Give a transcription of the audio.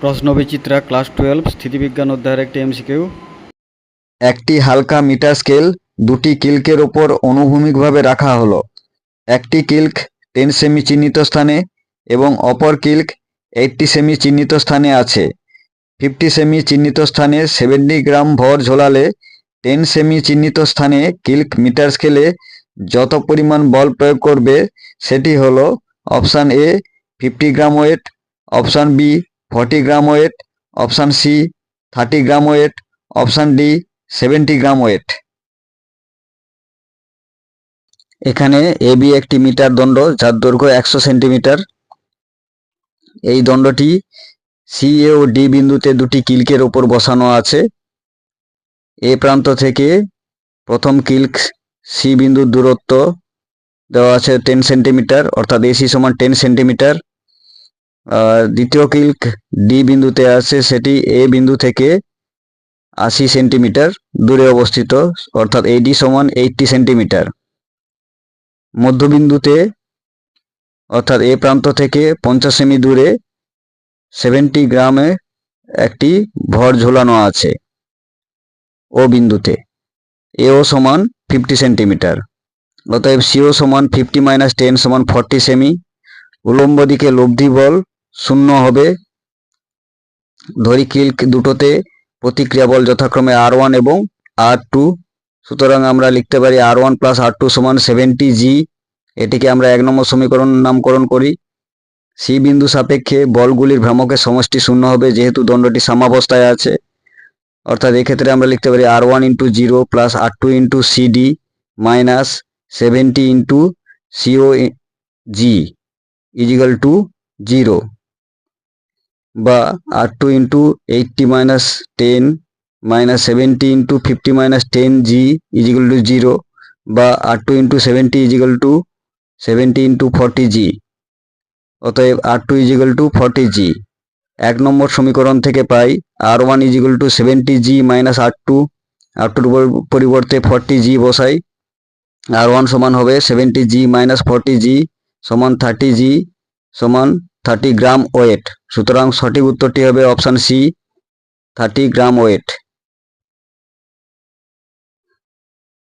প্রশ্ন বিচিত্রা class twelve, স্থিতিবিজ্ঞান অধ্যায়ের একটি এমসিকিউ। একটি হালকা মিটার স্কেল দুটি কিল্কের ওপর অনুভূমিকভাবে রাখা হলো। একটি কিল্ক টেন সেমি চিহ্নিত স্থানে এবং অপর কিল্ক এইটটি সেমি চিহ্নিত স্থানে আছে। ফিফটি সেমি চিহ্নিত স্থানে সেভেন্টি গ্রাম ভর ঝোলালে টেন সেমি চিহ্নিত স্থানে কিল্ক মিটার স্কেলে যত পরিমাণ বল প্রয়োগ করবে সেটি হলো option A fifty gram weight, option B forty gram weight option C thirty gram weight option D seventy gram weight এখানে এ বি একটি মিটার দণ্ড, যার দৈর্ঘ্য একশো সেন্টিমিটার। এই দণ্ডটি সি এ ও ডি বিন্দুতে দুটি কিলকের ওপর বসানো আছে। এ প্রান্ত থেকে প্রথম কিল্ক সি বিন্দুর দূরত্ব দেওয়া আছে টেন সেন্টিমিটার, অর্থাৎ এসি সমান টেন সেন্টিমিটার। দ্বিতীয় কিল্ক ডি বিন্দুতে আছে, সেটি এ বিন্দু থেকে আশি সেন্টিমিটার দূরে অবস্থিত, অর্থাৎ এডি সমান এইটটি সেন্টিমিটার মধ্যবিন্দুতে অর্থাৎ এ প্রান্ত থেকে পঞ্চাশ সেমি দূরে সেভেন্টি গ্রামে একটি ভর ঝোলানো আছে ও বিন্দুতে। এও সমান ফিফটি সেন্টিমিটার অতএব সিও সমান ফিফটি মাইনাস টেন সমান ফর্টি সেমি উলম্ব দিকে লব্ধি বল শূন্য হবে। ধরি দুটোতে প্রতিক্রিয়া বল যথাক্রমে আর ওয়ান এবং আর টু সুতরাং আমরা লিখতে পারি R one plus R two সমান সেভেন্টি জি এটিকে আমরা এক নম্বর সমীকরণ নামকরণ করি। সি বিন্দু সাপেক্ষে বলগুলির ভ্রামকের সমষ্টি শূন্য হবে, যেহেতু দণ্ডটি সাম্যাবস্থায় আছে। অর্থাৎ এক্ষেত্রে আমরা লিখতে পারি R one into zero plus R two into CD minus seventy into CO g equal to zero বা R two into eighty minus ten minus seventy into fifty minus ten g equal to zero বা R two into seventy equal to seventy into forty g অতএব R two equal to forty g এক নম্বর সমীকরণ থেকে পাই R one equal to seventy g minus R two R টুর পরিবর্তে forty g বসাই। R one সমান হবে seventy g minus forty g সমান থার্টি জি সমান থার্টি গ্রাম ওয়েট। সুতরাং সঠিক উত্তরটি হবে option C thirty gram weight.